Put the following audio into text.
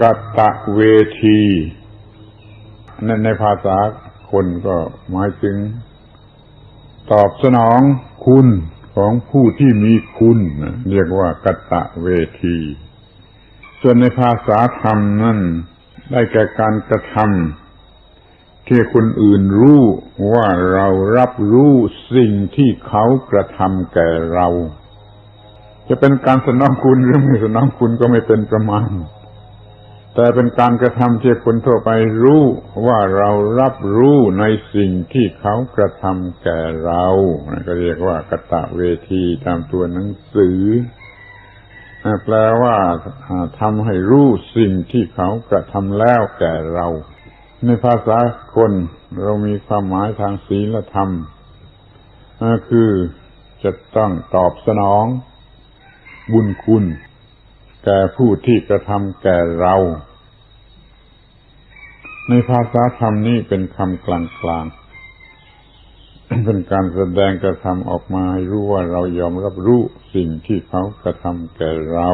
กัตตะเวทีในในภาษาคนก็หมายถึง ตอบสนองคุณของผู้ที่มีคุณเรียกว่ากัตตะเวที ส่วนในภาษาธรรมนั่นได้แก่การกระทำที่คนอื่นรู้ว่าเรารับรู้สิ่งที่เขากระทำแก่เรา จะเป็นการสนองคุณหรือไม่สนองคุณก็ไม่เป็นประมาณ แต่เป็นการกระทำที่คนทั่วไปรู้ว่าเรารับรู้ในสิ่งที่เขากระทำแก่เราก็เรียกว่ากตะเวทีตามตัวหนังสือแปลว่าทำให้รู้สิ่งที่เขากระทำแล้วแก่เรา ในภาษาคนเรามีความหมายทางศีลธรรมคือจะต้องตอบสนองบุญคุณ แก่ผู้ที่กระทำแก่เรา ในภาษาธรรมนี้เป็นคำกลางๆ เป็นการแสดงกระทำออกมาให้รู้ว่าเรายอมรับรู้สิ่งที่เขากระทำแก่เรา